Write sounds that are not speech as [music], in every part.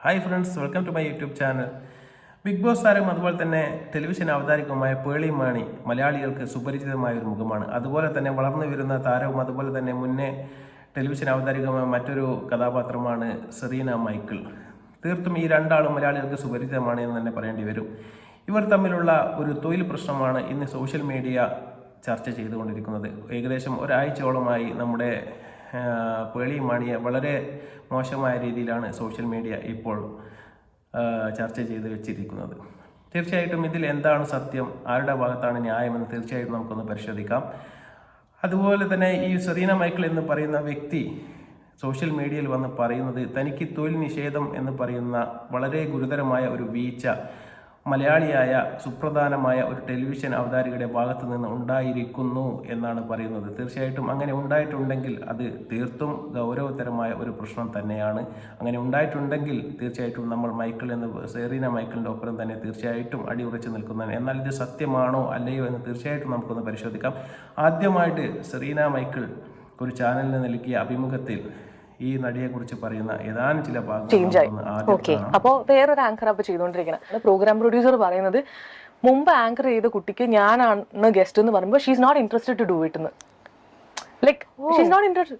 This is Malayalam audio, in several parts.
Hi friends welcome to my YouTube channel Bigg Boss താരം അതുപോലെ തന്നെ ടെലിവിഷൻ അവതാരികമായ പേളി മാണി മലയാളികൾക്ക് സുപരിചിതമായ ഒരു മുഖമാണ്. അതുപോലെ തന്നെ വളർന്നു വരുന്ന താരവും അതുപോലെ തന്നെ മുന്നേ ടെലിവിഷൻ അവതാരികമായ മറ്റൊരു കഥാപാത്രമാണ് സെറീന മൈക്കിൾ. തീർത്തും ഈ രണ്ടാളും മലയാളികൾക്ക് സുപരിചിതമാണ് എന്ന് തന്നെ പറയേണ്ടി വരും. ഇവർ തമ്മിലുള്ള ഒരു തൊഴിൽ പ്രശ്നമാണ് ഇന്ന് സോഷ്യൽ മീഡിയ ചർച്ച ചെയ്തുകൊണ്ടിരിക്കുന്നത്. ഏകദേശം ഒരാഴ്ചയോളമായി നമ്മുടെ പേളി മാണിയെ വളരെ മോശമായ രീതിയിലാണ് സോഷ്യൽ മീഡിയ ഇപ്പോൾ ചർച്ച ചെയ്ത് വെച്ചിരിക്കുന്നത്. തീർച്ചയായിട്ടും ഇതിൽ എന്താണ് സത്യം ആരുടെ ഭാഗത്താണ് ന്യായമെന്ന് തീർച്ചയായിട്ടും നമുക്കൊന്ന് പരിശോധിക്കാം. അതുപോലെ തന്നെ ഈ സെറീന മൈക്കിൾ എന്ന് പറയുന്ന വ്യക്തി സോഷ്യൽ മീഡിയയിൽ വന്ന് പറയുന്നത് തനിക്ക് തൊഴിൽ നിഷേധം എന്ന് പറയുന്ന വളരെ ഗുരുതരമായ ഒരു വീഴ്ച മലയാളിയായ സുപ്രധാനമായ ഒരു ടെലിവിഷൻ അവതാരകയുടെ ഭാഗത്ത് നിന്ന് ഉണ്ടായിരിക്കുന്നു എന്നാണ് പറയുന്നത്. തീർച്ചയായിട്ടും അങ്ങനെ ഉണ്ടായിട്ടുണ്ടെങ്കിൽ അത് തീർത്തും ഗൗരവതരമായ ഒരു പ്രശ്നം തന്നെയാണ്. അങ്ങനെ ഉണ്ടായിട്ടുണ്ടെങ്കിൽ തീർച്ചയായിട്ടും നമ്മൾ മൈക്കിൾ എന്ന് സെറീന മൈക്കിളിന്റെ ഒപ്പം തന്നെ തീർച്ചയായിട്ടും അടിയുറച്ച് നിൽക്കുന്നതാണ് എന്നാൽ ഇത് സത്യമാണോ അല്ലയോ എന്ന് തീർച്ചയായിട്ടും നമുക്കൊന്ന് പരിശോധിക്കാം. ആദ്യമായിട്ട് സെറീന മൈക്കിൾ ഒരു ചാനലിന് നൽകിയ അഭിമുഖത്തിൽ ഈ നടിയെ കുറിച്ച് പറയുന്ന ഏതാനും ചില ഭാഗങ്ങൾ ഓക്കെ അപ്പോ വേറൊരു ആങ്കർ അപ്പൊ ചെയ്തുകൊണ്ടിരിക്കണം പ്രോഗ്രാം പ്രൊഡ്യൂസർ പറയുന്നത് മുമ്പ് ആങ്കർ ചെയ്ത കുട്ടിക്ക് ഞാനാണ് ഗസ്റ്റ് എന്ന് പറയുമ്പോൾ she's not interested to do it എന്ന് ലൈക്ക് ഷീസ് നോട്ട് ഇൻട്രസ്റ്റ്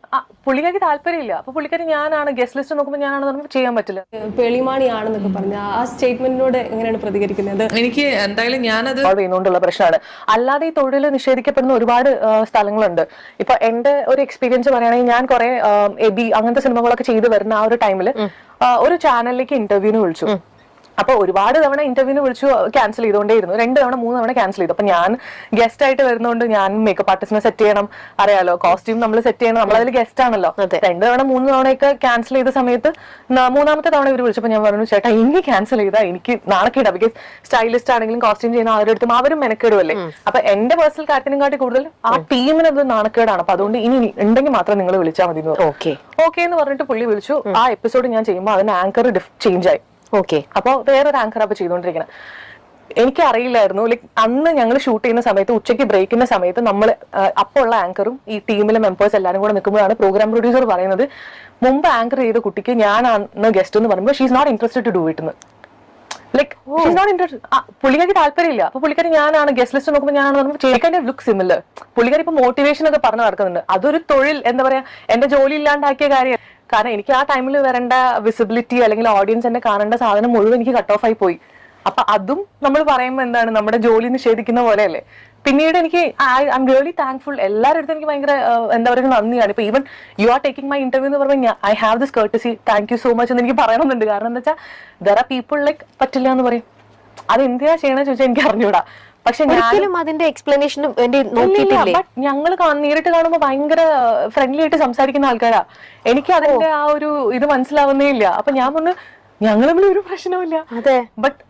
പുള്ളിക്കാർക്ക് താല്പര്യമില്ല. അപ്പൊ പുള്ളിക്കാരി ഞാനാണ് ഗസ്റ്റ് ലിസ്റ്റ് നോക്കുമ്പോൾ ഞാനാണെന്ന് പറയുമ്പോൾ ചെയ്യാൻ പറ്റില്ല. പേളിമാണിയാണെന്നൊക്കെ പറഞ്ഞ ആ സ്റ്റേറ്റ്മെന്റിനോട് എങ്ങനെയാണ് പ്രതികരിക്കുന്നത്? എനിക്ക് എന്തായാലും ഞാനത് സോൾവ് ചെയ്യുന്നോണ്ടുള്ള പ്രശ്നമാണ്. അല്ലാതെ ഈ തൊഴിൽ നിഷേധിക്കപ്പെടുന്ന ഒരുപാട് സ്ഥലങ്ങളുണ്ട്. ഇപ്പൊ എന്റെ ഒരു എക്സ്പീരിയൻസ് പറയുകയാണെങ്കിൽ ഞാൻ കുറെ എബി അങ്ങനത്തെ സിനിമകളൊക്കെ ചെയ്തു വരുന്ന ആ ഒരു ടൈമിൽ ഒരു ചാനലിലേക്ക് ഇന്റർവ്യൂവിന് വിളിച്ചു. അപ്പൊ ഒരുപാട് തവണ ഇന്റർവ്യൂവിന് വിളിച്ചു ക്യാൻസൽ ചെയ്തുകൊണ്ടേയിരുന്നു രണ്ട് തവണ മൂന്ന് തവണ ക്യാൻസൽ ചെയ്തു. അപ്പൊ ഞാൻ ഗസ്റ്റ് ആയിട്ട് വരുന്നതുകൊണ്ട് ഞാൻ മേക്കപ്പ് ആർട്ടിസ്റ്റിനെ സെറ്റ് ചെയ്യണം. അറിയാലോ കോസ്റ്റ്യൂം നമ്മൾ സെറ്റ് ചെയ്യണം. നമ്മൾ അതിൽ ഗസ്റ്റ് ആണല്ലോ. രണ്ട് തവണ മൂന്ന് തവണയൊക്കെ ക്യാൻസൽ ചെയ്ത സമയത്ത് മൂന്നാമത്തെ തവണ ഇവർ വിളിച്ചപ്പോൾ ഞാൻ പറഞ്ഞു ചേട്ടാ ഇനി ക്യാൻസൽ ചെയ്താൽ എനിക്ക് നാണക്കേടാ ബിക്കോസ് സ്റ്റൈലിസ്റ്റ് ആണെങ്കിലും കോസ്റ്റ്യൂം ചെയ്യുന്ന അവരുടെ അടുത്തും അവരും മെനക്കേടുമല്ലേ അപ്പൊ എന്റെ പേഴ്സണൽ കാര്യത്തിനും കാട്ടി കൂടുതൽ ആ ടീമിന് അത് നാണക്കേടാണ്. അപ്പൊ അതുകൊണ്ട് ഇനി ഉണ്ടെങ്കിൽ മാത്രം നിങ്ങൾ വിളിച്ചാൽ മതി ഓക്കെ. ഓക്കെ എന്ന് പറഞ്ഞിട്ട് പുള്ളി വിളിച്ചു. ആ എപ്പിസോഡ് ഞാൻ ചെയ്യുമ്പോൾ അതിന് ആങ്കർ ചേഞ്ച് ആയി. ഓക്കെ അപ്പൊ വേറൊരു ആങ്കർ അപ്പൊ ചെയ്തോണ്ടിരിക്കണം എനിക്ക് അറിയില്ലായിരുന്നു ലൈക്ക് അന്ന് ഞങ്ങൾ ഷൂട്ട് ചെയ്യുന്ന സമയത്ത് ഉച്ചയ്ക്ക് ബ്രേക്കിന്റെ സമയത്ത് നമ്മൾ അപ്പോൾ ഉള്ള ആങ്കറും ഈ ടീമിലെ മെമ്പേഴ്സ് എല്ലാവരും കൂടെ നിൽക്കുമ്പോഴാണ് പ്രോഗ്രാം പ്രൊഡ്യൂസർ പറയുന്നത് മുമ്പ് ആങ്കർ ചെയ്ത കുട്ടിക്ക് ഞാൻ അന്ന് ഗസ്റ്റ് എന്ന് പറയുമ്പോൾ she's not interested to do it എന്ന് ലൈക്ക് നോട്ട് ഇൻട്രസ്റ്റ് പുള്ളിക്കാരി താല്പര്യമില്ല. അപ്പൊ പുള്ളിക്കാരി ഞാനാണ് ഗസ്റ്റ് ലിസ്റ്റ് നോക്കുമ്പോൾ ഞാനാണ് പറയുമ്പോൾ ചേക്കാന്റെ ലുക്ക് സിമിലർ പുള്ളിക്കാരി ഇപ്പൊ മോട്ടിവേഷൻ ഒക്കെ പറഞ്ഞു നടക്കുന്നുണ്ട്. അതൊരു തൊഴിൽ എന്താ പറയാ എന്റെ ജോലി ഇല്ലാണ്ടാക്കിയ കാര്യം. കാരണം എനിക്ക് ആ ടൈമിൽ വരേണ്ട വിസിബിലിറ്റി അല്ലെങ്കിൽ ഓഡിയൻസ് എന്നെ കാണേണ്ട സാധനം മുഴുവൻ എനിക്ക് കട്ട് ഓഫ് ആയി പോയി. അപ്പൊ അതും നമ്മൾ പറയുമ്പോൾ എന്താണ്? നമ്മുടെ ജോലി നിഷേധിക്കുന്ന പോലെയല്ലേ? പിന്നീട് എനിക്ക് ഐ ഐം റിയലി താങ്ക്ഫുൾ എല്ലാവരുടെ അടുത്തും എനിക്ക് ഭയങ്കര എന്താ പറയുക നന്ദിയാണ്. ഇപ്പൊ even you are taking my interview എന്ന് പറഞ്ഞാൽ I have this courtesy thank you so much എന്ന് എനിക്ക് പറയണമെന്നുണ്ട് കാരണം എന്താ വെച്ചാൽ ദർ ആർ പീപ്പിൾ ലൈക്ക് പറ്റില്ല എന്ന് പറയും. അത് എന്തിനാ ചെയ്യണമെന്ന് ചോദിച്ചാൽ എനിക്ക് അറിഞ്ഞൂടാ. പക്ഷെ ഞാൻ ഒരിക്കലും അതിന്റെ എക്സ്പ്ലനേഷന് വേണ്ടി നോക്കിയിട്ടില്ലേ? ബട്ട് ഞങ്ങൾ നേരിട്ട് കാണുമ്പോൾ ഭയങ്കര ഫ്രണ്ട്ലി ആയിട്ട് സംസാരിക്കുന്ന ആൾക്കാരാ. എനിക്ക് അതിന്റെ ആ ഒരു ഇത് മനസ്സിലാവുന്നേ ഇല്ല. അപ്പൊ ഞാൻ ഒന്ന് ഞങ്ങൾ തമ്മിൽ ഒരു പ്രശ്നവുമില്ല. അതെ. ബട്ട്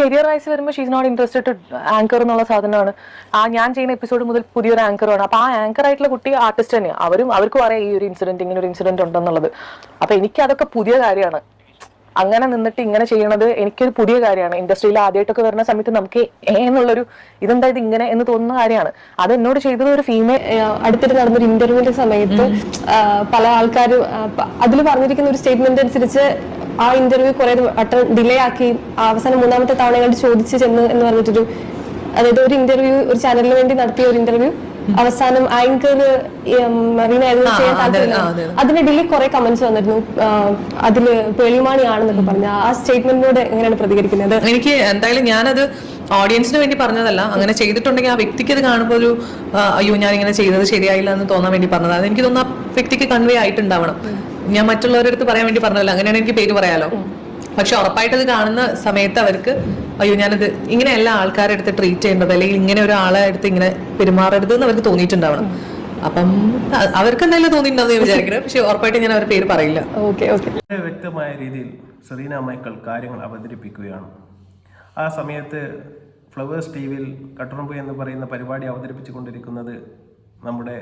കരിയർ വൈസ് വരുമ്പോൾ ഷീസ് നോട്ട് ഇൻട്രസ്റ്റഡ് ആങ്കർ എന്നുള്ള സാധനമാണ്. ആ ഞാൻ ചെയ്യുന്ന എപ്പിസോഡ് മുതൽ പുതിയൊരു ആങ്കറാണ് അപ്പൊ ആ ആങ്കർ ആയിട്ടുള്ള കുട്ടി ആർട്ടിസ്റ്റ് തന്നെയാണ് അവരും അവർക്ക് അറിയാം ഈ ഒരു ഇൻസിഡന്റ് ഇങ്ങനെ ഒരു ഇൻസിഡന്റ് ഉണ്ടെന്നുള്ളത്. അപ്പൊ എനിക്ക് അതൊക്കെ പുതിയ കാര്യമാണ്. അങ്ങനെ നിന്നിട്ട് ഇങ്ങനെ ചെയ്യണത് എനിക്കൊരു പുതിയ കാര്യമാണ്. ഇൻഡസ്ട്രിയിൽ ആദ്യമായിട്ടൊക്കെ വരുന്ന സമയത്ത് നമുക്ക് ഏ എന്നുള്ളൊരു ഇതെന്താ ഇത് ഇങ്ങനെ എന്ന് തോന്നുന്ന കാര്യമാണ്. അത് എന്നോട് ചെയ്തത് ഒരു ഫീമെയിൽ അടുത്തിട്ട് അടുത്തിടെ നടന്നൊരു ഇന്റർവ്യൂവിന്റെ സമയത്ത് പല ആൾക്കാരും അതിൽ പറഞ്ഞിരിക്കുന്ന ഒരു സ്റ്റേറ്റ്മെന്റ് അനുസരിച്ച് ആ ഇന്റർവ്യൂ കുറെ വട്ടം ഡിലേ ആക്കി അവസാനം മൂന്നാമത്തെ തവണ കണ്ട് ചോദിച്ചു ചെന്ന് എന്ന് പറഞ്ഞിട്ടൊരു അതായത് ഒരു ഇന്റർവ്യൂ ഒരു ചാനലിന് വേണ്ടി നടത്തിയ ഒരു ഇന്റർവ്യൂ അവസാനം ആങ്കർ ചെയ്യാൻ താല്പര്യമില്ല അതിന് ഡിലേ കുറെ കമന്റ്സ് വന്നിരുന്നു. അതിൽ അതിൽ പേളിമാണിയാണെന്നൊക്കെ പറഞ്ഞ. ആ സ്റ്റേറ്റ്മെന്റിനോട് എങ്ങനെയാണ് പ്രതികരിക്കുന്നത്? എനിക്ക് എന്തായാലും ഞാനത് ഓഡിയൻസിന് വേണ്ടി പറഞ്ഞതല്ല. അങ്ങനെ ചെയ്തിട്ടുണ്ടെങ്കിൽ ആ വ്യക്തിക്ക് അത് കാണുമ്പോൾ ഒരു അയ്യോ ഞാൻ ഇങ്ങനെ ചെയ്തത് ശരിയായില്ല എന്ന് തോന്നാൻ വേണ്ടി പറഞ്ഞതാണ് അത് എനിക്ക് തോന്നുന്നു ആ വ്യക്തിക്ക് കൺവേ ആയിട്ടുണ്ടാവണം. ഞാൻ മറ്റുള്ളവരുടെ അടുത്ത് പറയാൻ വേണ്ടി പറഞ്ഞതല്ല. അങ്ങനെയാണ് എനിക്ക് പേര് പറയാലോ. പക്ഷെ ഉറപ്പായിട്ട് അത് കാണുന്ന സമയത്ത് അവർക്ക് അയ്യോ ഞാനത് ഇങ്ങനെയല്ല ആൾക്കാരെ എടുത്ത് ട്രീറ്റ് ചെയ്യേണ്ടത് അല്ലെങ്കിൽ ഇങ്ങനെ ഒരാളെ എടുത്ത് ഇങ്ങനെ പെരുമാറരുത് എന്ന് അവർക്ക് തോന്നിയിട്ടുണ്ടാവണം. അപ്പം അവർക്ക് എന്തായാലും തോന്നിയിട്ടുണ്ടാവും ഞാൻ വിചാരിക്കുന്നത് പക്ഷെ ഉറപ്പായിട്ട് ഞാൻ അവരുടെ പേര് പറയില്ല. Okay okay. വ്യക്തമായ രീതിയിൽ സെറീന മൈക്കിൾ കാര്യങ്ങൾ അവതരിപ്പിക്കുകയാണ്. ആ സമയത്ത് ഫ്ലവേഴ്സ് ടി വിയിൽ കട്ടുറുമ്പ് എന്ന് പറയുന്ന പരിപാടി അവതരിപ്പിച്ചുകൊണ്ടിരിക്കുന്നത് നമ്മുടെ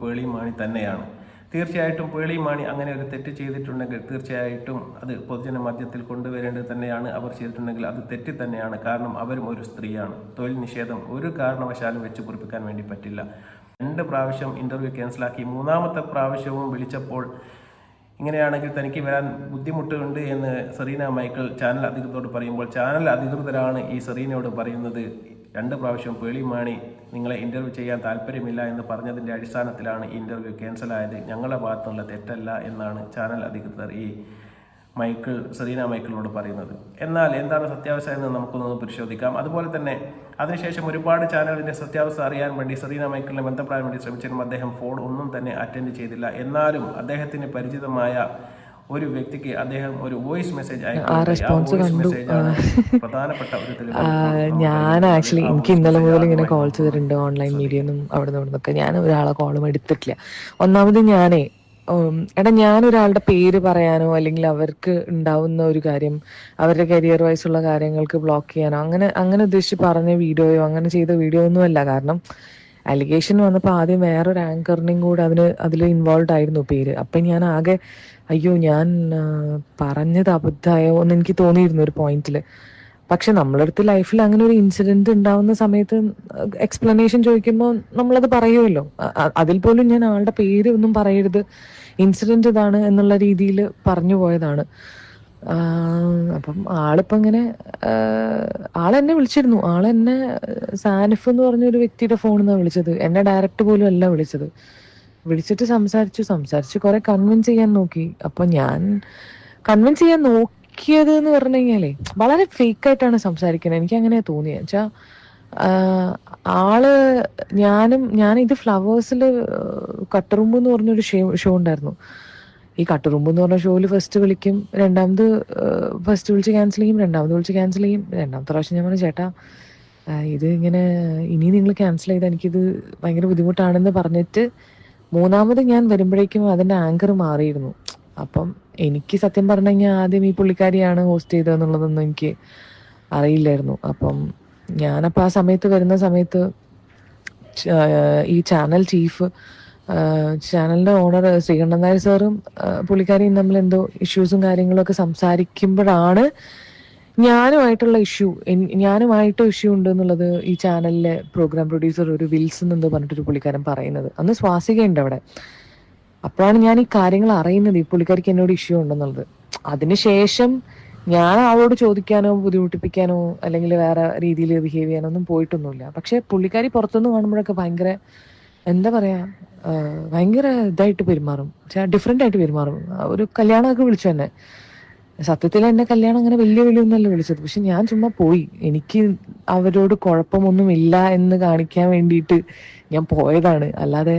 പേളി മാണി തന്നെയാണ്. തീർച്ചയായിട്ടും പേളി മാണി അങ്ങനെ ഒരു തെറ്റ് ചെയ്തിട്ടുണ്ടെങ്കിൽ തീർച്ചയായിട്ടും അത് പൊതുജന മധ്യത്തിൽ കൊണ്ടുവരേണ്ടത് തന്നെയാണ്. അവർ ചെയ്തിട്ടുണ്ടെങ്കിൽ അത് തെറ്റി തന്നെയാണ്. കാരണം അവരും ഒരു സ്ത്രീയാണ്. തൊഴിൽ നിഷേധം ഒരു കാരണവശാലും വെച്ച് പൊറിപ്പിക്കാൻ വേണ്ടി പറ്റില്ല. രണ്ട് പ്രാവശ്യം ഇന്റർവ്യൂ ക്യാൻസലാക്കി മൂന്നാമത്തെ പ്രാവശ്യവും വിളിച്ചപ്പോൾ ഇങ്ങനെയാണെങ്കിൽ തനിക്ക് വരാൻ ബുദ്ധിമുട്ടുണ്ട് എന്ന് സെറീന മൈക്കിൾ ചാനൽ അധികൃതരോട് പറയുമ്പോൾ ചാനൽ അധികൃതരാണ് ഈ സെറീനയോട് പറയുന്നത് രണ്ട് പ്രാവശ്യം പേളി മാണി നിങ്ങളെ ഇന്റർവ്യൂ ചെയ്യാൻ താല്പര്യമില്ല എന്ന് പറഞ്ഞതിന്റെ അടിസ്ഥാനത്തിലാണ് ഇന്റർവ്യൂ ക്യാൻസലായത് ഞങ്ങളുടെ ഭാഗത്തുള്ള തെറ്റല്ല എന്നാണ് ചാനൽ അധികൃതർ ഈ മൈക്കിൾ സെറീന മൈക്കിളിനോട് പറയുന്നത്. എന്നാൽ എന്താണ് സത്യാവസ്ഥ എന്ന് നമുക്കൊന്ന് പരിശോധിക്കാം. അതുപോലെ തന്നെ അതിനുശേഷം ഒരുപാട് ചാനലിന്റെ സത്യാവസ്ഥ അറിയാൻ വേണ്ടി സെറീന മൈക്കിളിനെ ബന്ധപ്പെടാൻ വേണ്ടി ശ്രമിച്ചെങ്കിലും അദ്ദേഹം ഫോൺ ഒന്നും തന്നെ അറ്റൻഡ് ചെയ്തില്ല. എന്നാലും അദ്ദേഹത്തിന് പരിചിതമായ ഒരു വ്യക്തിക്ക് അദ്ദേഹം ഒരു വോയിസ് മെസ്സേജ് മെസ്സേജാണ് പ്രധാനപ്പെട്ട ഒരു ഞാൻ ആക്ച്വലി എനിക്ക് ഇന്നലെ മുതൽ ഇങ്ങനെ കോൾ ചെയ്തിട്ടുണ്ട്. ഓൺലൈൻ മീഡിയ ഒന്നും അവിടെ നിന്ന് നിന്നൊക്കെ ഞാൻ ഒരാളെ കോളും എടുത്തിട്ടില്ല. ഒന്നാമത് ഞാനേ എടാ ഞാൻ ഒരാളുടെ പേര് പറയാനോ അല്ലെങ്കിൽ അവർക്ക് ഉണ്ടാവുന്ന ഒരു കാര്യം അവരുടെ കരിയർ വൈസ് ഉള്ള കാര്യങ്ങൾക്ക് ബ്ലോക്ക് ചെയ്യാനോ അങ്ങനെ അങ്ങനെ ഉദ്ദേശിച്ച് പറഞ്ഞ വീഡിയോയോ അങ്ങനെ ചെയ്ത വീഡിയോ ഒന്നും അല്ല. കാരണം അലിഗേഷൻ വന്നപ്പോൾ ആദ്യം വേറൊരു ആങ്കറിനെയും കൂടെ അതിന് അതിൽ ഇൻവോൾവ് ആയിരുന്നു പേര്. അപ്പം ഞാൻ ആകെ അയ്യോ ഞാൻ പറഞ്ഞത് അബദ്ധമായോ എന്ന് എനിക്ക് തോന്നിയിരുന്നു ഒരു പോയിന്റിൽ പക്ഷെ നമ്മളടുത്ത് ലൈഫിൽ അങ്ങനെ ഒരു ഇൻസിഡന്റ് ഉണ്ടാവുന്ന സമയത്ത് എക്സ്പ്ലനേഷൻ ചോദിക്കുമ്പോൾ നമ്മളത് പറയുമല്ലോ. അതിൽ പോലും ഞാൻ ആളുടെ പേര് ഒന്നും പറയരുത്. ഇൻസിഡന്റ് ഇതാണ് എന്നുള്ള രീതിയിൽ പറഞ്ഞു പോയതാണ്. അപ്പം ആളിപ്പോ ഇങ്ങനെ ആളെന്നെ വിളിച്ചിരുന്നു. ആളെന്നെ സാനിഫ് എന്ന് പറഞ്ഞ ഒരു വ്യക്തിയുടെ ഫോണിൽ നിന്നാണ് വിളിച്ചത്. എന്നെ ഡയറക്റ്റ് പോലും അല്ല വിളിച്ചത്. വിളിച്ചിട്ട് സംസാരിച്ചു സംസാരിച്ച് കുറെ കൺവിൻസ് ചെയ്യാൻ നോക്കി. അപ്പൊ ഞാൻ കൺവിൻസ് ചെയ്യാൻ നോക്കിയത് എന്ന് പറഞ്ഞു കഴിഞ്ഞാലേ വളരെ ഫേക്ക് ആയിട്ടാണ് സംസാരിക്കുന്നത്. എനിക്ക് അങ്ങനെ തോന്നിയത് വെച്ചാ ആൾ ഞാനും ഞാൻ ഇത് ഫ്ലവേഴ്സിൽ കട്ടറുമ്പ് എന്ന് പറഞ്ഞൊരു ഷോ ഷോ ഉണ്ടായിരുന്നു. ഈ കട്ടറുമ്പ് എന്ന് പറഞ്ഞ ഷോയിൽ ഫസ്റ്റ് വിളിക്കും രണ്ടാമത് ഫസ്റ്റ് വിളിച്ച് ക്യാൻസൽ ചെയ്യും രണ്ടാമത് വിളിച്ച് ക്യാൻസൽ ചെയ്യും. രണ്ടാമത്തെ പ്രാവശ്യം ഞാൻ പറഞ്ഞു ചേട്ടാ ഇത് ഇങ്ങനെ ഇനി നിങ്ങൾ ക്യാൻസൽ ചെയ്താൽ എനിക്കിത് ഭയങ്കര ബുദ്ധിമുട്ടാണെന്ന് പറഞ്ഞിട്ട് മൂന്നാമത് ഞാൻ വരുമ്പോഴേക്കും അതിന്റെ ആങ്കർ മാറിയിരുന്നു. അപ്പം എനിക്ക് സത്യം പറഞ്ഞു കഴിഞ്ഞാൽ ആദ്യം ഈ പുള്ളിക്കാരിയാണ് ഹോസ്റ്റ് ചെയ്തതെന്നുള്ളതൊന്നും എനിക്ക് അറിയില്ലായിരുന്നു. അപ്പം ഞാനപ്പോൾ ആ സമയത്ത് വരുന്ന സമയത്ത് ഈ ചാനൽ ചീഫ് ചാനലിന്റെ ഓണർ ശ്രീകണ്ഠൻ നായർ സാറും പുള്ളിക്കാരിയും തമ്മിൽ എന്തോ ഇഷ്യൂസും കാര്യങ്ങളും ഒക്കെ സംസാരിക്കുമ്പോഴാണ് ഞാനുമായിട്ടുള്ള ഇഷ്യൂ ഞാനുമായിട്ട് ഇഷ്യൂ ഉണ്ട് എന്നുള്ളത് ഈ ചാനലിലെ പ്രോഗ്രാം പ്രൊഡ്യൂസർ ഒരു വിൽസൺ എന്ന് പറഞ്ഞിട്ടൊരു പുള്ളിക്കാരൻ പറയുന്നത്. അന്ന് സ്വാസികയുണ്ട് അവിടെ. അപ്പോഴാണ് ഞാൻ ഈ കാര്യങ്ങൾ അറിയുന്നത് ഈ പുള്ളിക്കാരിക്ക് എന്നോട് ഇഷ്യൂ ഉണ്ടെന്നുള്ളത്. അതിനുശേഷം ഞാൻ ആളോട് ചോദിക്കാനോ ബുദ്ധിമുട്ടിപ്പിക്കാനോ അല്ലെങ്കിൽ വേറെ രീതിയിൽ ബിഹേവ് ചെയ്യാനോ ഒന്നും പോയിട്ടൊന്നുമില്ല. പക്ഷെ പുള്ളിക്കാരി പുറത്തുനിന്ന് കാണുമ്പോഴൊക്കെ ഭയങ്കര എന്താ പറയാ ഭയങ്കര ഇതായിട്ട് പെരുമാറും. ഡിഫറെന്റ് ആയിട്ട് പെരുമാറും. ഒരു കല്യാണമൊക്കെ വിളിച്ചു തന്നെ സത്യത്തിൽ എന്നെ കല്യാണം അങ്ങനെ വലിയ ഒന്നല്ല വിളിച്ചത്. പക്ഷെ ഞാൻ ചുമ്മാ പോയി. എനിക്ക് അവരോട് കുഴപ്പമൊന്നും ഇല്ല എന്ന് കാണിക്കാൻ വേണ്ടിയിട്ട് ഞാൻ പോയതാണ്. അല്ലാതെ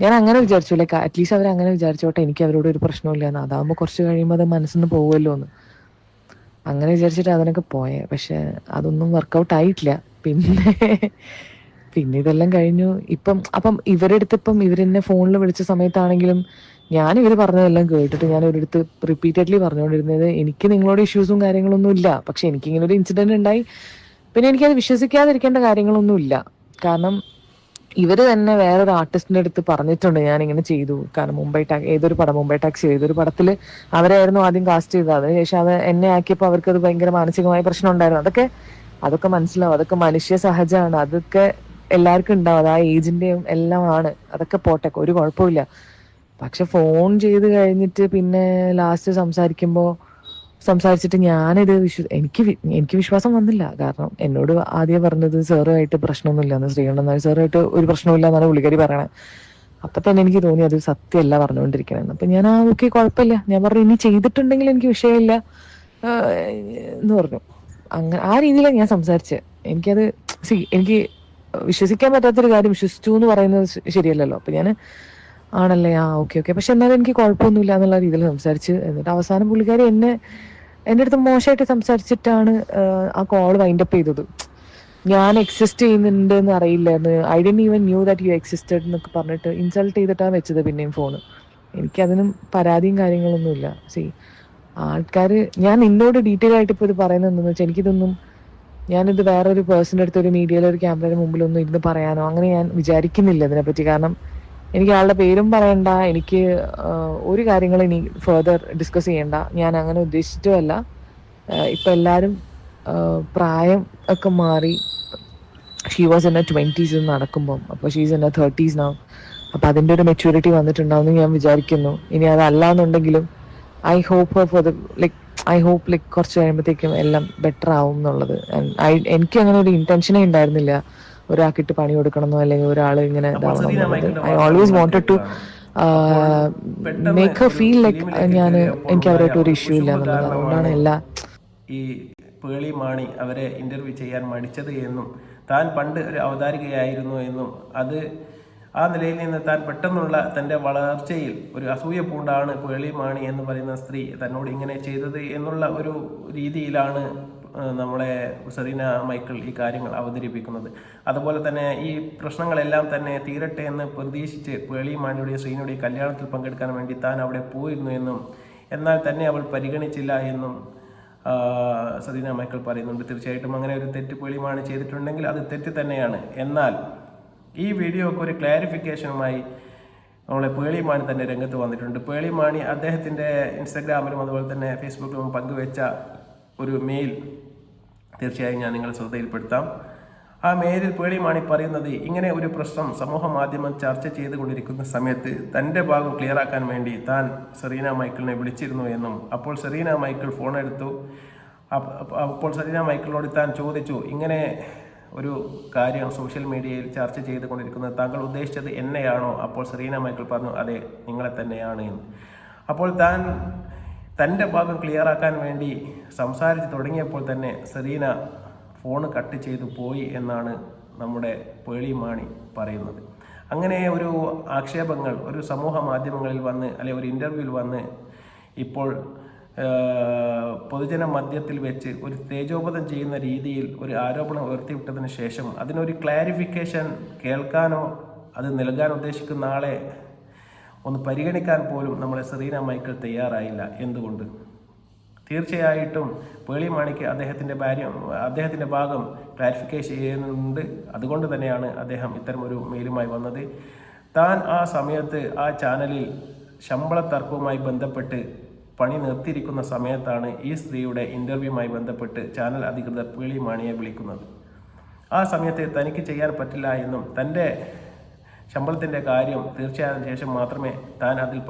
ഞാൻ അങ്ങനെ വിചാരിച്ചു. ലൈക്ക് അറ്റ്ലീസ്റ്റ് അവർ അങ്ങനെ വിചാരിച്ചോട്ടെ. എനിക്ക് അവരോട് ഒരു പ്രശ്നമില്ല എന്ന്. അതാകുമ്പോൾ കുറച്ച് കഴിയുമ്പോൾ അത് മനസ്സിൽ നിന്ന് പോകുമല്ലോ എന്ന്. അങ്ങനെ വിചാരിച്ചിട്ട് അതിനൊക്കെ പോയെ. പക്ഷെ അതൊന്നും വർക്കൗട്ട് ആയിട്ടില്ല. പിന്നെ [laughs] പിന്നെ ഇതെല്ലാം കഴിഞ്ഞു. ഇപ്പം അപ്പം ഇവരെടുത്ത് ഇപ്പം ഇവരെന്നെ ഫോണിൽ വിളിച്ച സമയത്താണെങ്കിലും ഞാൻ ഇവർ പറഞ്ഞതെല്ലാം കേട്ടിട്ട് ഞാൻ ഒരിടത്ത് റിപ്പീറ്റഡ്ലി പറഞ്ഞുകൊണ്ടിരുന്നത് എനിക്ക് നിങ്ങളോട് ഇഷ്യൂസും കാര്യങ്ങളൊന്നും ഇല്ല. പക്ഷെ എനിക്ക് ഇങ്ങനെ ഒരു ഇൻസിഡന്റ് ഉണ്ടായി. പിന്നെ എനിക്കത് വിശ്വസിക്കാതിരിക്കേണ്ട കാര്യങ്ങളൊന്നും ഇല്ല. കാരണം ഇവർ തന്നെ വേറൊരു ആർട്ടിസ്റ്റിന്റെ അടുത്ത് പറഞ്ഞിട്ടുണ്ട് ഞാൻ ഇങ്ങനെ ചെയ്തു. കാരണം മുംബൈ ടാക്സ് ഏതൊരു പടം മുംബൈ ടാക്സി ഏതൊരു പടത്തിൽ അവരായിരുന്നു ആദ്യം കാസ്റ്റ് ചെയ്തത്. അതിനുശേഷം അത് എന്നെ ആക്കിയപ്പോൾ അവർക്ക് അത് ഭയങ്കര മാനസികമായ പ്രശ്നം ഉണ്ടായിരുന്നു. അതൊക്കെ അതൊക്കെ മനസ്സിലാവും. അതൊക്കെ മനുഷ്യ സഹജമാണ്. അതൊക്കെ എല്ലാവർക്കും ഉണ്ടാവും. അത് ആ ഏജിന്റെയും എല്ലാം ആണ്. അതൊക്കെ പോട്ടെ. ഒരു കുഴപ്പമില്ല പക്ഷെ ഫോൺ ചെയ്ത് കഴിഞ്ഞിട്ട് പിന്നെ ലാസ്റ്റ് സംസാരിക്കുമ്പോൾ സംസാരിച്ചിട്ട് ഞാനിത് വിശ്വ എനിക്ക് എനിക്ക് വിശ്വാസം വന്നില്ല. കാരണം എന്നോട് ആദ്യം പറഞ്ഞത് സാറുമായിട്ട് പ്രശ്നമൊന്നുമില്ല. എന്ന് ശ്രീകണ്ഠൻ നായർ സാറുമായിട്ട് ഒരു പ്രശ്നമില്ല എന്നാണ് പുള്ളിക്കാരി പറയണേ. അപ്പൊ തന്നെ എനിക്ക് തോന്നി അത് സത്യമല്ല പറഞ്ഞുകൊണ്ടിരിക്കണെന്ന്. അപ്പൊ ഞാൻ ആ ഓക്കെ കുഴപ്പമില്ല. ഞാൻ പറഞ്ഞു ഇനി ചെയ്തിട്ടുണ്ടെങ്കിൽ എനിക്ക് വിഷയമില്ല. എന്ന് പറഞ്ഞു. അങ്ങനെ ആ രീതിയിലാണ് ഞാൻ സംസാരിച്ചത് എനിക്കത് സി എനിക്ക് വിശ്വസിക്കാൻ പറ്റാത്തൊരു കാര്യം വിശ്വസിച്ചു എന്ന് പറയുന്നത് ശരിയല്ലല്ലോ. അപ്പൊ ഞാൻ ആണല്ലേ? ആ ഓക്കെ ഓക്കെ. പക്ഷെ എന്നാലും എനിക്ക് കുഴപ്പമൊന്നുമില്ല എന്നുള്ള രീതിയിൽ സംസാരിച്ച് എന്നിട്ട് അവസാനം പുള്ളിക്കാരി എന്നെ എന്റെ അടുത്ത് മോശമായിട്ട് സംസാരിച്ചിട്ടാണ് ആ, കോൾ വൈൻഡ് അപ്പ് ചെയ്തത്. ഞാൻ എക്സിസ്റ്റ് ചെയ്യുന്നുണ്ട് എന്ന് അറിയില്ലായിരുന്നു. I didn't even knew that you existed എന്നൊക്കെ പറഞ്ഞിട്ട് ഇൻസൾട്ട് ചെയ്തിട്ടാണ് വെച്ചത് പിന്നെയും ഫോണ് എനിക്കതിനും പരാതിയും കാര്യങ്ങളൊന്നുമില്ല. സി ആൾക്കാർ ഞാൻ നിന്നോട് ഡീറ്റെയിൽ ആയിട്ട് ഇപ്പോൾ ഇത് പറയുന്നത് എന്താണെന്ന് വെച്ചാൽ എനിക്കിതൊന്നും ഞാനിത് വേറൊരു പേഴ്സന്റെ അടുത്ത് ഒരു മീഡിയയിലെ ഒരു ക്യാമറയുടെ മുമ്പിലൊന്നും ഇരുന്ന് പറയാനോ അങ്ങനെ ഞാൻ വിചാരിക്കുന്നില്ല ഇതിനെപ്പറ്റി. കാരണം എനിക്ക് ആളുടെ പേരും പറയണ്ട എനിക്ക് ഒരു കാര്യങ്ങളും ഇനി ഫെർദർ ഡിസ്കസ് ചെയ്യണ്ട. ഞാൻ അങ്ങനെ ഉദ്ദേശിച്ചിട്ടുമല്ല ഇപ്പൊ എല്ലാരും പ്രായം ഒക്കെ മാറി. ഷീ വാസ് എന്നെ ട്വന്റീസ് നടക്കുമ്പം. അപ്പോൾ ഷീസ് എന്നെ തേർട്ടീസ് നാവും അപ്പൊ അതിന്റെ ഒരു മെച്യൂരിറ്റി വന്നിട്ടുണ്ടാവും ഞാൻ വിചാരിക്കുന്നു. ഇനി അതല്ല എന്നുണ്ടെങ്കിലും I hope for the like I hope like കുറച്ച് കഴിയുമ്പോഴത്തേക്കും എല്ലാം ബെറ്റർ ആവും എന്നുള്ളത് എനിക്ക് അങ്ങനെ ഒരു ഇന്റൻഷനേ ഉണ്ടായിരുന്നില്ല. ഒരാൾക്കിട്ട് പണി കൊടുക്കണമെന്നോ അല്ലെങ്കിൽ ഒരാൾ ഇങ്ങനെ I always wanted to make her feel like ഞാൻ എനിക്ക് അവരായിട്ട് ഒരു ഇഷ്യൂ ഇല്ല എന്നുള്ളത്. അതുകൊണ്ടാണ് എല്ലാ ഈ പേളി മാണി അവരെ ഇന്റർവ്യൂ ചെയ്യാൻ മടിച്ചത് എന്നും താൻ പണ്ട് ഒരു അവതാരികയായിരുന്നു എന്നും അത് ആ നിലയിൽ നിന്ന് താൻ പെട്ടെന്നുള്ള തന്റെ വളർച്ചയിൽ ഒരു അസൂയ പൂണ്ടാണ് പേളി മാണി എന്ന് പറയുന്ന സ്ത്രീ തന്നോട് ഇങ്ങനെ ചെയ്തത് എന്നുള്ള ഒരു രീതിയിലാണ് നമ്മളെ സെറീന മൈക്കിൾ ഈ കാര്യങ്ങൾ അവതരിപ്പിക്കുന്നത്. അതുപോലെ തന്നെ ഈ പ്രശ്നങ്ങളെല്ലാം തന്നെ തീരട്ടെ എന്ന് പ്രതീക്ഷിച്ച് പേളി മാണിയുടെയും ശ്രീനുടെയും കല്യാണത്തിൽ പങ്കെടുക്കാൻ വേണ്ടി താൻ അവിടെ പോയിരുന്നു എന്നും എന്നാൽ തന്നെ അവൾ പരിഗണിച്ചില്ല എന്നും സെറീന മൈക്കിൾ പറയുന്നുണ്ട്. തീർച്ചയായിട്ടും അങ്ങനെ ഒരു തെറ്റ് പേളിമാണ് ചെയ്തിട്ടുണ്ടെങ്കിൽ അത് തെറ്റ് തന്നെയാണ്. എന്നാൽ ഈ വീഡിയോക്ക് ഒരു ക്ലാരിഫിക്കേഷനുമായി നമ്മളെ പേളിമാണി തന്നെ രംഗത്ത് വന്നിട്ടുണ്ട്. പേളിമാണി അദ്ദേഹത്തിന്റെ ഇൻസ്റ്റഗ്രാമിലും അതുപോലെ തന്നെ ഫേസ്ബുക്കിലും പങ്കുവെച്ച ഒരു മെയിൽ തീർച്ചയായും ഞാൻ നിങ്ങളെ ശ്രദ്ധയിൽപ്പെടുത്താം. ആ മെയിലിൽ പേളിമാണി പറയുന്നത് ഇങ്ങനെ ഒരു പ്രശ്നം സമൂഹ മാധ്യമം ചർച്ച ചെയ്തുകൊണ്ടിരിക്കുന്ന സമയത്ത് തന്റെ ഭാഗം ക്ലിയറാക്കാൻ വേണ്ടി താൻ സെറീന മൈക്കിളിനെ വിളിച്ചിരുന്നു എന്നും അപ്പോൾ സെറീന മൈക്കിൾ ഫോൺ എടുത്തു. അപ്പ- അപ്പ- അപ്പോൾ സെറീന മൈക്കിളിനോട് താൻ ചോദിച്ചു ഇങ്ങനെ ഒരു കാര്യം സോഷ്യൽ മീഡിയയിൽ ചർച്ച ചെയ്തുകൊണ്ടിരിക്കുന്നത് താങ്കൾ ഉദ്ദേശിച്ചത് എന്നെയാണോ? അപ്പോൾ സെറീന മൈക്കിൾ പറഞ്ഞു അതെ നിങ്ങളെ തന്നെയാണ്. എന്ന്. അപ്പോൾ താൻ തന്റെ ഭാഗം ക്ലിയറാക്കാൻ വേണ്ടി സംസാരിച്ച് തുടങ്ങിയപ്പോൾ തന്നെ സെറീന ഫോൺ കട്ട് ചെയ്തു പോയി എന്നാണ് നമ്മുടെ പേളി മാണി പറയുന്നത്. അങ്ങനെ ഒരു ആക്ഷേപങ്ങൾ ഒരു സമൂഹ മാധ്യമങ്ങളിൽ വന്ന് അല്ലെ ഒരു ഇന്റർവ്യൂവിൽ വന്ന് ഇപ്പോൾ പൊതുജന മധ്യത്തിൽ വെച്ച് ഒരു തേജോപതം ചെയ്യുന്ന രീതിയിൽ ഒരു ആരോപണം ഉയർത്തിവിട്ടതിന് ശേഷം അതിനൊരു ക്ലാരിഫിക്കേഷൻ കേൾക്കാനോ അത് നൽകാൻ ഉദ്ദേശിക്കുന്ന ആളെ ഒന്ന് പരിഗണിക്കാൻ പോലും നമ്മളെ സെറീന മൈക്കിൾ തയ്യാറായില്ല. എന്തുകൊണ്ട്? തീർച്ചയായിട്ടും പേളി മാണിക്ക് അദ്ദേഹത്തിന്റെ ഭാര്യ അദ്ദേഹത്തിന്റെ ഭാഗം ക്ലാരിഫിക്കേഷൻ ചെയ്യുന്നുണ്ട്. അതുകൊണ്ട് തന്നെയാണ് അദ്ദേഹം ഇത്തരം ഒരു മെയിലുമായി വന്നത്. താൻ ആ സമയത്ത് ആ ചാനലിൽ ശമ്പള തർക്കവുമായി ബന്ധപ്പെട്ട് പണി നിർത്തിയിരിക്കുന്ന സമയത്താണ് ഈ സ്ത്രീയുടെ ഇന്റർവ്യൂമായി ബന്ധപ്പെട്ട് ചാനൽ അധികൃതർ പേളി മാണിയെ വിളിക്കുന്നത്. ആ സമയത്ത് തനിക്ക് ചെയ്യാൻ പറ്റില്ല എന്നും തന്റെ ശമ്പളത്തിന്റെ കാര്യം തീർച്ചയായതിനു ശേഷം മാത്രമേ താൻ അതിൽ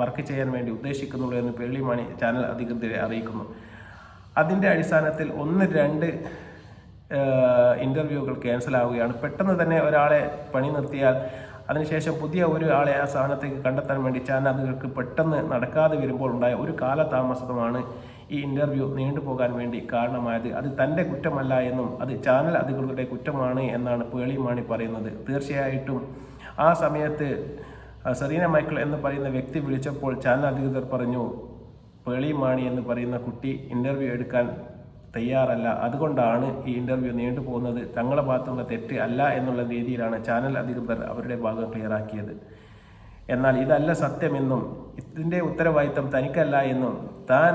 വർക്ക് ചെയ്യാൻ വേണ്ടി ഉദ്ദേശിക്കുന്നുള്ളൂ എന്ന് പേളിമാണി ചാനൽ അധികൃതരെ അറിയിക്കുന്നു. അതിന്റെ അടിസ്ഥാനത്തിൽ ഒന്ന് രണ്ട് ഇന്റർവ്യൂകൾ ക്യാൻസൽ ആവുകയാണ്. പെട്ടെന്ന് തന്നെ ഒരാളെ പണി നിർത്തിയാൽ അതിനുശേഷം പുതിയ ഒരു ആളെ ആ സ്ഥാനത്തേക്ക് കണ്ടെത്താൻ വേണ്ടി ചാനൽ അധികൃതർക്ക് പെട്ടെന്ന് നടക്കാതെ വരുമ്പോൾ ഉണ്ടായ ഒരു കാലതാമസമാണ് ഈ ഇന്റർവ്യൂ നീണ്ടുപോകാൻ വേണ്ടി കാരണമായത് അത് തന്റെ കുറ്റമല്ല എന്നും അത് ചാനൽ അധികൃതരുടെ കുറ്റമാണ് എന്നാണ് പേളി മാണി പറയുന്നത്. തീർച്ചയായിട്ടും ആ സമയത്ത് സെറീന മൈക്കിൾ എന്ന് പറയുന്ന വ്യക്തി വിളിച്ചപ്പോൾ ചാനൽ അധികൃതർ പറഞ്ഞു പേളി മാണി എന്ന് പറയുന്ന കുട്ടി ഇന്റർവ്യൂ എടുക്കാൻ തയ്യാറല്ല. അതുകൊണ്ടാണ് ഈ ഇന്റർവ്യൂ നീണ്ടുപോകുന്നത് തങ്ങളെ ഭാഗത്തുള്ള തെറ്റ് അല്ല എന്നുള്ള രീതിയിലാണ് ചാനൽ അധികൃതർ അവരുടെ ഭാഗം ക്ലിയറാക്കിയത് എന്നാൽ ഇതല്ല സത്യമെന്നും ഇതിന്റെ ഉത്തരവാദിത്തം തനിക്കല്ല എന്നും താൻ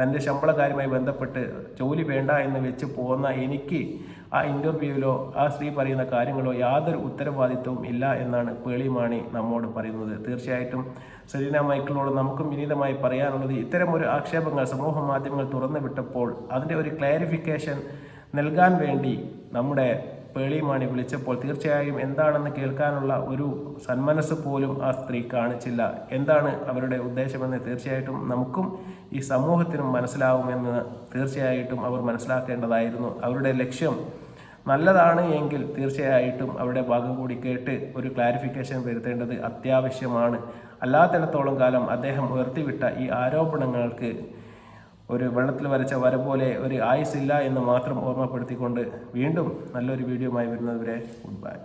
തന്റെ ശമ്പളക്കാരുമായി ബന്ധപ്പെട്ട് ജോലി വേണ്ട എന്ന് വെച്ച് പോകുന്ന എനിക്ക് ആ ഇന്റർവ്യൂവിലോ ആ സ്ത്രീ പറയുന്ന കാര്യങ്ങളോ യാതൊരു ഉത്തരവാദിത്വവും ഇല്ല എന്നാണ് പേളിമാണി നമ്മോട് പറയുന്നത്. തീർച്ചയായിട്ടും സെലീന മൈക്കിളിനോട് നമുക്കും വിനീതമായി പറയാനുള്ളത് ഇത്തരമൊരു ആക്ഷേപങ്ങൾ സമൂഹ മാധ്യമങ്ങൾ തുറന്നു വിട്ടപ്പോൾ അതിന്റെ ഒരു ക്ലാരിഫിക്കേഷൻ നൽകാൻ വേണ്ടി നമ്മുടെ പേളിമാണി വിളിച്ചപ്പോൾ തീർച്ചയായും എന്താണെന്ന് കേൾക്കാനുള്ള ഒരു സന്മനസ് പോലും ആ സ്ത്രീ കാണിച്ചില്ല. എന്താണ് അവരുടെ ഉദ്ദേശമെന്ന് തീർച്ചയായിട്ടും നമുക്കും ഈ സമൂഹത്തിനും മനസ്സിലാവുമെന്ന് തീർച്ചയായിട്ടും അവർ മനസ്സിലാക്കേണ്ടതായിരുന്നു. അവരുടെ ലക്ഷ്യം നല്ലതാണ് എങ്കിൽ തീർച്ചയായിട്ടും അവരുടെ ഭാഗം കൂടി കേട്ട് ഒരു ക്ലാരിഫിക്കേഷൻ വരുത്തേണ്ടത് അത്യാവശ്യമാണ്. അല്ലാത്തിടത്തോളം കാലം അദ്ദേഹം ഉയർത്തിവിട്ട ഈ ആരോപണങ്ങൾക്ക് ഒരു വെള്ളത്തിൽ വരച്ച വര പോലെ ഒരു ആയുസില്ല എന്ന് മാത്രം ഓർമ്മപ്പെടുത്തിക്കൊണ്ട് വീണ്ടും നല്ലൊരു വീഡിയോയുമായി വരുന്നതുവരെ ഗുഡ് ബൈ